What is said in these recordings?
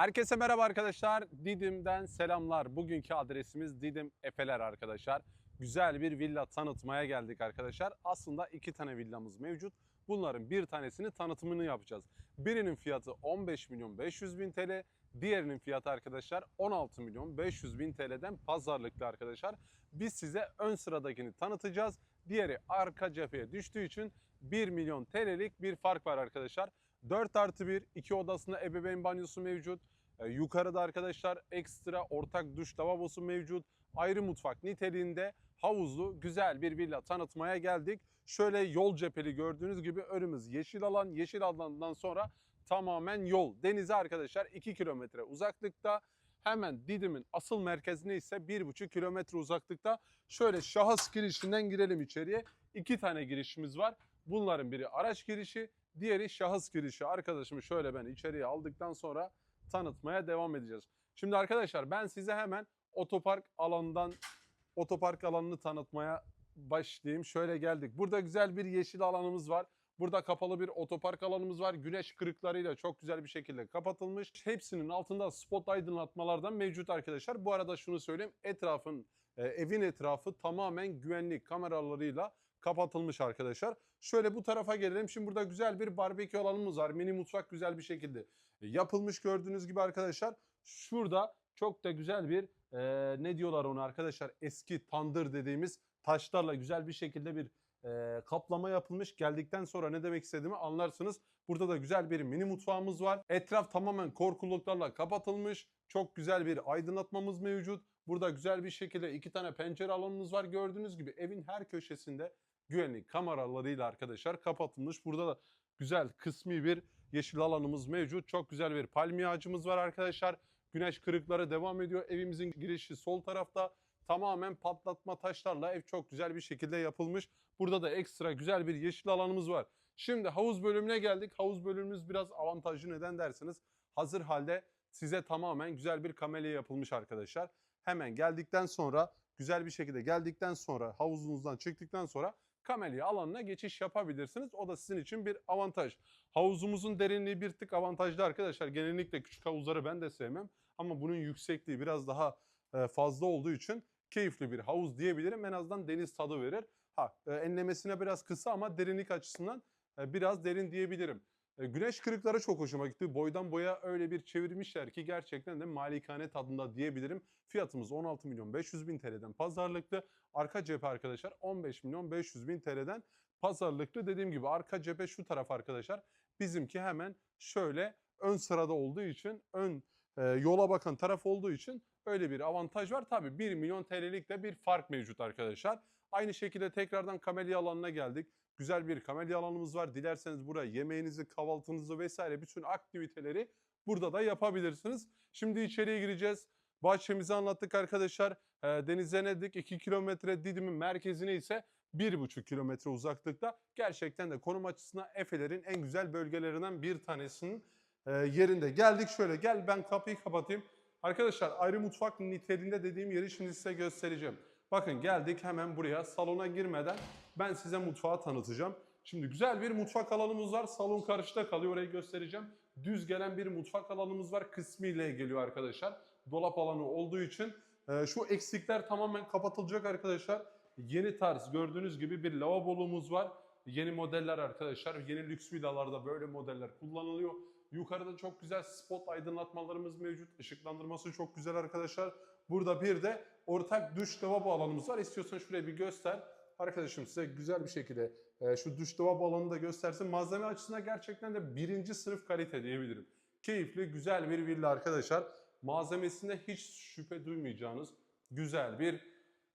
Herkese merhaba arkadaşlar. Didim'den selamlar. Bugünkü adresimiz Didim Efeler arkadaşlar. Güzel bir villa tanıtmaya geldik arkadaşlar. Aslında iki tane villamız mevcut. Bunların bir tanesini tanıtımını yapacağız. Birinin fiyatı 15 milyon 500 bin TL. Diğerinin fiyatı arkadaşlar 16 milyon 500 bin TL'den pazarlıklı arkadaşlar. Biz size ön sıradakini tanıtacağız. Diğeri arka cepheye düştüğü için 1 milyon TL'lik bir fark var arkadaşlar. 4 artı 1, iki odasında ebeveyn banyosu mevcut. Ee, yukarıda arkadaşlar ekstra ortak duş lavabosu mevcut. Ayrı mutfak niteliğinde havuzlu güzel bir villa tanıtmaya geldik. Şöyle yol cepheli gördüğünüz gibi önümüz yeşil alan. Yeşil alandan sonra tamamen yol. Denize arkadaşlar 2 kilometre uzaklıkta. Hemen Didim'in asıl merkezine ise 1,5 kilometre uzaklıkta. Şöyle şahıs girişinden girelim içeriye. İki tane girişimiz var. Bunların biri araç girişi, diğeri şahıs girişi. Arkadaşımı şöyle ben içeriye aldıktan sonra tanıtmaya devam edeceğiz. Şimdi arkadaşlar ben size hemen otopark alanından otopark alanını tanıtmaya başlayayım. Şöyle geldik. Burada güzel bir yeşil alanımız var. Burada kapalı bir otopark alanımız var. Güneş kırıklarıyla çok güzel bir şekilde kapatılmış. Hepsinin altında spot aydınlatmalardan mevcut arkadaşlar. Bu arada şunu söyleyeyim. Etrafın, e, evin etrafı tamamen güvenlik kameralarıyla kapatılmış arkadaşlar. Şöyle bu tarafa gelelim. Şimdi burada güzel bir barbekü alanımız var. Mini mutfak güzel bir şekilde yapılmış gördüğünüz gibi arkadaşlar. Şurada çok da güzel bir e, ne diyorlar ona arkadaşlar eski tandır dediğimiz taşlarla güzel bir şekilde bir e, kaplama yapılmış. Geldikten sonra ne demek istediğimi anlarsınız. Burada da güzel bir mini mutfağımız var. Etraf tamamen korkuluklarla kapatılmış. Çok güzel bir aydınlatmamız mevcut. Burada güzel bir şekilde iki tane pencere alanımız var. Gördüğünüz gibi evin her köşesinde güvenlik kameralarıyla arkadaşlar kapatılmış. Burada da güzel kısmi bir yeşil alanımız mevcut. Çok güzel bir palmiye ağacımız var arkadaşlar. Güneş kırıkları devam ediyor. Evimizin girişi sol tarafta. Tamamen patlatma taşlarla ev çok güzel bir şekilde yapılmış. Burada da ekstra güzel bir yeşil alanımız var. Şimdi havuz bölümüne geldik. Havuz bölümümüz biraz avantajlı neden dersiniz? Hazır halde size tamamen güzel bir kamelya yapılmış arkadaşlar. Hemen geldikten sonra güzel bir şekilde geldikten sonra havuzunuzdan çıktıktan sonra kamelya alanına geçiş yapabilirsiniz. O da sizin için bir avantaj. Havuzumuzun derinliği bir tık avantajlı arkadaşlar. Genellikle küçük havuzları ben de sevmem. Ama bunun yüksekliği biraz daha e, fazla olduğu için keyifli bir havuz diyebilirim. En azından deniz tadı verir. Ha e, enlemesine biraz kısa ama derinlik açısından e, biraz derin diyebilirim. E, Güneş kırıkları çok hoşuma gitti. Boydan boya öyle bir çevirmişler ki gerçekten de malikane tadında diyebilirim. Fiyatımız 16 milyon 500 bin TL'den pazarlıklı. Arka cephe arkadaşlar 15 milyon 500 bin TL'den pazarlıklı. Dediğim gibi arka cephe şu taraf arkadaşlar. Bizimki hemen şöyle ön sırada olduğu için ön e, yola bakan taraf olduğu için öyle bir avantaj var. Tabii 1 milyon TL'lik de bir fark mevcut arkadaşlar. Aynı şekilde tekrardan kamelya alanına geldik. Güzel bir kamelya alanımız var. Dilerseniz buraya yemeğinizi, kahvaltınızı vesaire bütün aktiviteleri burada da yapabilirsiniz. Şimdi içeriye gireceğiz. Bahçemizi anlattık arkadaşlar. E, denize nedik 2 kilometre Didim'in merkezine ise 1,5 kilometre uzaklıkta. Gerçekten de konum açısından Efe'lerin en güzel bölgelerinden bir tanesinin e, yerinde. Geldik şöyle gel ben kapıyı kapatayım. Arkadaşlar ayrı mutfak niteliğinde dediğim yeri şimdi size göstereceğim. Bakın geldik hemen buraya salona girmeden ben size mutfağı tanıtacağım. Şimdi güzel bir mutfak alanımız var. Salon karşıda kalıyor orayı göstereceğim. Düz gelen bir mutfak alanımız var. Kısmiyle geliyor arkadaşlar. Dolap alanı olduğu için e, şu eksikler tamamen kapatılacak arkadaşlar. Yeni tarz gördüğünüz gibi bir lavabomuz var. Yeni modeller arkadaşlar. Yeni lüks villalarda böyle modeller kullanılıyor. Yukarıda çok güzel spot aydınlatmalarımız mevcut. Işıklandırması çok güzel arkadaşlar. Burada bir de ortak duş lavabo alanımız var. İstiyorsan şuraya bir göster. Arkadaşım size güzel bir şekilde e, şu duş lavabo alanını da göstersin. Malzeme açısından gerçekten de birinci sınıf kalite diyebilirim. Keyifli, güzel bir villa arkadaşlar. Malzemesinde hiç şüphe duymayacağınız güzel bir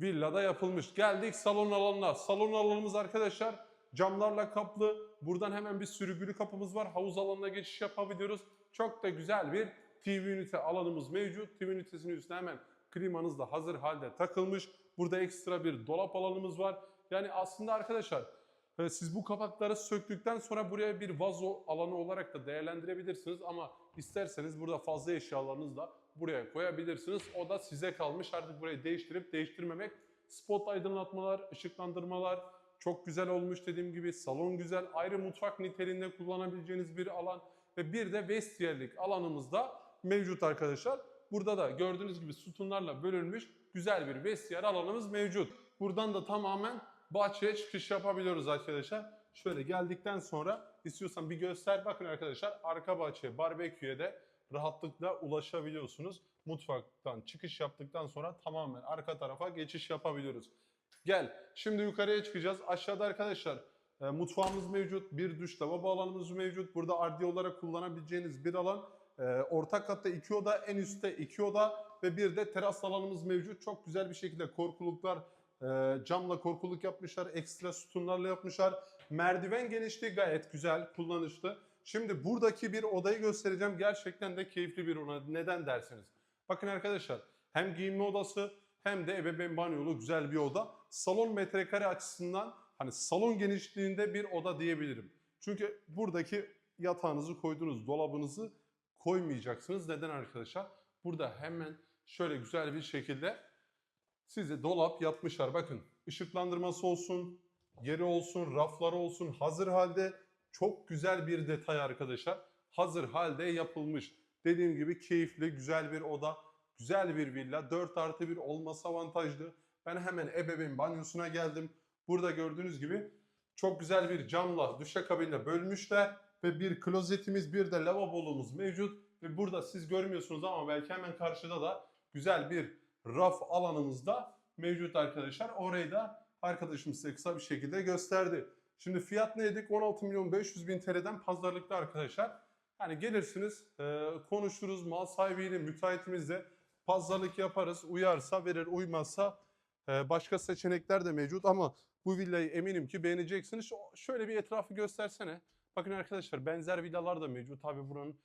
villada yapılmış. Geldik salon alanına. Salon alanımız arkadaşlar camlarla kaplı. Buradan hemen bir sürgülü kapımız var. Havuz alanına geçiş yapabiliyoruz. Çok da güzel bir TV ünite alanımız mevcut. TV ünitesinin üstüne hemen klimanız da hazır halde takılmış. Burada ekstra bir dolap alanımız var. Yani aslında arkadaşlar e, siz bu kapakları söktükten sonra buraya bir vazo alanı olarak da değerlendirebilirsiniz. Ama isterseniz burada fazla eşyalarınızı da buraya koyabilirsiniz. O da size kalmış. Artık burayı değiştirip değiştirmemek. Spot aydınlatmalar, ışıklandırmalar çok güzel olmuş dediğim gibi. Salon güzel. Ayrı mutfak niteliğinde kullanabileceğiniz bir alan. Ve bir de vestiyerlik alanımızda mevcut arkadaşlar. Burada da gördüğünüz gibi sütunlarla bölünmüş güzel bir vestiyer alanımız mevcut. Buradan da tamamen bahçeye çıkış yapabiliyoruz arkadaşlar. Şöyle geldikten sonra istiyorsan bir göster. Bakın arkadaşlar arka bahçeye, barbeküye de rahatlıkla ulaşabiliyorsunuz. Mutfaktan çıkış yaptıktan sonra tamamen arka tarafa geçiş yapabiliyoruz. Gel şimdi yukarıya çıkacağız. Aşağıda arkadaşlar e, mutfağımız mevcut. Bir duş lavabo alanımız mevcut. Burada ardi olarak kullanabileceğiniz bir alan. E, ortak katta iki oda, en üstte iki oda ve bir de teras alanımız mevcut. Çok güzel bir şekilde korkuluklar, e, camla korkuluk yapmışlar. Ekstra sütunlarla yapmışlar. Merdiven genişliği gayet güzel, kullanışlı. Şimdi buradaki bir odayı göstereceğim. Gerçekten de keyifli bir oda. Neden dersiniz? Bakın arkadaşlar hem giyinme odası hem de ebeveyn banyolu güzel bir oda. Salon metrekare açısından hani salon genişliğinde bir oda diyebilirim. Çünkü buradaki yatağınızı koyduğunuz dolabınızı koymayacaksınız. Neden arkadaşlar? Burada hemen şöyle güzel bir şekilde size dolap yapmışlar. Bakın ışıklandırması olsun, yeri olsun, rafları olsun hazır halde çok güzel bir detay arkadaşlar. Hazır halde yapılmış. Dediğim gibi keyifli, güzel bir oda, güzel bir villa. 4 artı 1 olması avantajlı. Ben hemen ebeveyn banyosuna geldim. Burada gördüğünüz gibi çok güzel bir camla duşakabinle bölmüşler. Ve bir klozetimiz, bir de lavabomuz mevcut. Ve burada siz görmüyorsunuz ama belki hemen karşıda da güzel bir raf alanımız da mevcut arkadaşlar. Orayı da arkadaşım size kısa bir şekilde gösterdi. Şimdi fiyat ne dedik? 16 milyon 500 bin TL'den pazarlıkta arkadaşlar. Hani gelirsiniz, e, konuşuruz mal sahibiyle, müteahhitimizle pazarlık yaparız. Uyarsa verir, uymazsa e, başka seçenekler de mevcut ama bu villayı eminim ki beğeneceksiniz. Şöyle bir etrafı göstersene. Bakın arkadaşlar benzer villalar da mevcut. Tabi buranın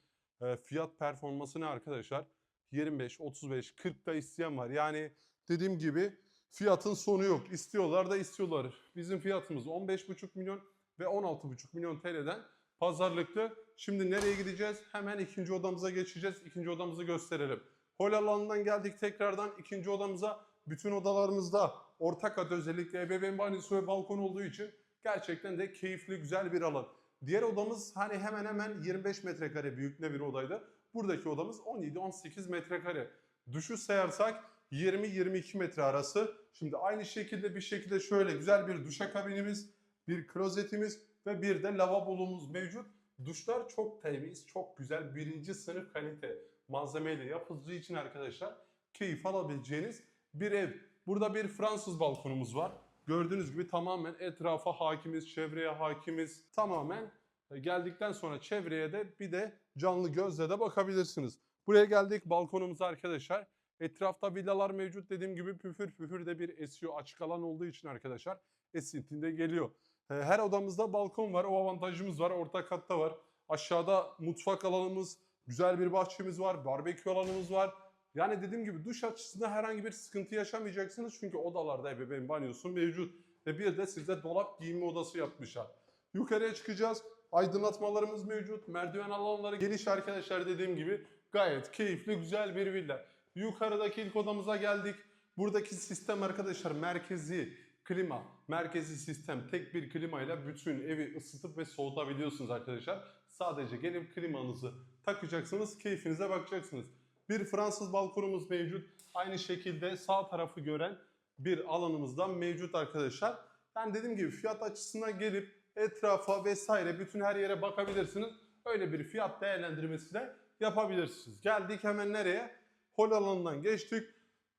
e, fiyat performansı ne arkadaşlar? 25, 35, 40 da isteyen var. Yani dediğim gibi fiyatın sonu yok. İstiyorlar da istiyorlar. Bizim fiyatımız 15,5 milyon ve 16,5 milyon TL'den pazarlıklı. Şimdi nereye gideceğiz? Hemen ikinci odamıza geçeceğiz. İkinci odamızı gösterelim. Hol alanından geldik tekrardan ikinci odamıza. Bütün odalarımızda ortak adı özellikle ebeveyn banyosu ve balkon olduğu için gerçekten de keyifli güzel bir alan. Diğer odamız hani hemen hemen 25 metrekare büyüklüğünde bir odaydı. Buradaki odamız 17-18 metrekare. Düşü sayarsak 20-22 metre arası. Şimdi aynı şekilde bir şekilde şöyle güzel bir duşakabinimiz, bir klozetimiz ve bir de lavabomuz mevcut. Duşlar çok temiz, çok güzel, birinci sınıf kalite malzemeyle yapıldığı için arkadaşlar keyif alabileceğiniz bir ev. Burada bir Fransız balkonumuz var. Gördüğünüz gibi tamamen etrafa hakimiz, çevreye hakimiz. Tamamen e, geldikten sonra çevreye de bir de canlı gözle de bakabilirsiniz. Buraya geldik balkonumuza arkadaşlar. Etrafta villalar mevcut dediğim gibi püfür püfür de bir esiyor. Açık alan olduğu için arkadaşlar esintinde geliyor. E, Her odamızda balkon var. O avantajımız var. Orta katta var. Aşağıda mutfak alanımız, güzel bir bahçemiz var. Barbekü alanımız var. Yani dediğim gibi duş açısından herhangi bir sıkıntı yaşamayacaksınız. Çünkü odalarda ebeveyn banyosu mevcut. Ve bir de size dolap giyinme odası yapmışlar. Yukarıya çıkacağız. Aydınlatmalarımız mevcut. Merdiven alanları geniş arkadaşlar dediğim gibi. Gayet keyifli güzel bir villa. Yukarıdaki ilk odamıza geldik. Buradaki sistem arkadaşlar merkezi klima, merkezi sistem tek bir klimayla bütün evi ısıtıp ve soğutabiliyorsunuz arkadaşlar. Sadece gelip klimanızı takacaksınız, keyfinize bakacaksınız. Bir Fransız balkonumuz mevcut. Aynı şekilde sağ tarafı gören bir alanımızdan mevcut arkadaşlar. Ben dediğim gibi fiyat açısından gelip etrafa vesaire bütün her yere bakabilirsiniz. Öyle bir fiyat değerlendirmesi de yapabilirsiniz. Geldik hemen nereye? Hol alanından geçtik.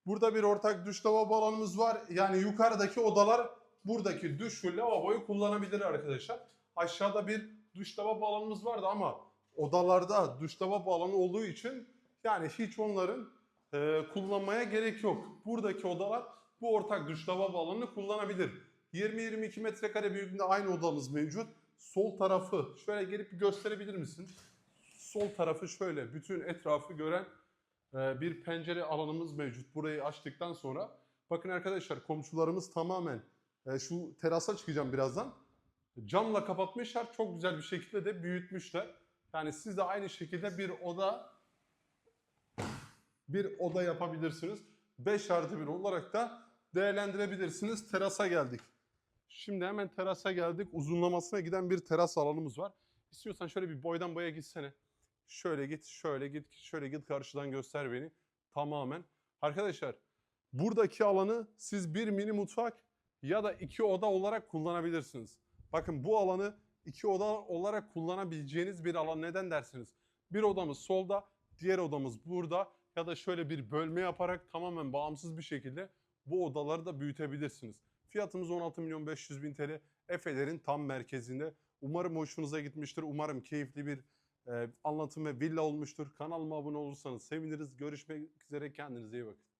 Burada bir ortak duş lavabo alanımız var. Yani yukarıdaki odalar buradaki duş ve lavaboyu kullanabilir arkadaşlar. Aşağıda bir duş lavabo alanımız vardı ama odalarda duş lavabo alanı olduğu için yani hiç onların e, kullanmaya gerek yok. Buradaki odalar bu ortak duş lavabo alanını kullanabilir. 20-22 metrekare büyüklüğünde aynı odamız mevcut. Sol tarafı şöyle gelip gösterebilir misin? Sol tarafı şöyle bütün etrafı gören e, bir pencere alanımız mevcut. Burayı açtıktan sonra bakın arkadaşlar komşularımız tamamen e, şu terasa çıkacağım birazdan. Camla kapatmışlar. Çok güzel bir şekilde de büyütmüşler. Yani siz de aynı şekilde bir oda bir oda yapabilirsiniz. 5 artı 1 olarak da değerlendirebilirsiniz. Terasa geldik. Şimdi hemen terasa geldik. Uzunlamasına giden bir teras alanımız var. İstiyorsan şöyle bir boydan boya gitsene. Şöyle git, şöyle git, şöyle git karşıdan göster beni. Tamamen. Arkadaşlar buradaki alanı siz bir mini mutfak ya da iki oda olarak kullanabilirsiniz. Bakın bu alanı iki oda olarak kullanabileceğiniz bir alan neden dersiniz? Bir odamız solda, diğer odamız burada ya da şöyle bir bölme yaparak tamamen bağımsız bir şekilde bu odaları da büyütebilirsiniz. Fiyatımız 16 milyon 500 bin TL. Efe'lerin tam merkezinde. Umarım hoşunuza gitmiştir. Umarım keyifli bir e, anlatım ve villa olmuştur. Kanalıma abone olursanız seviniriz. Görüşmek üzere. Kendinize iyi bakın.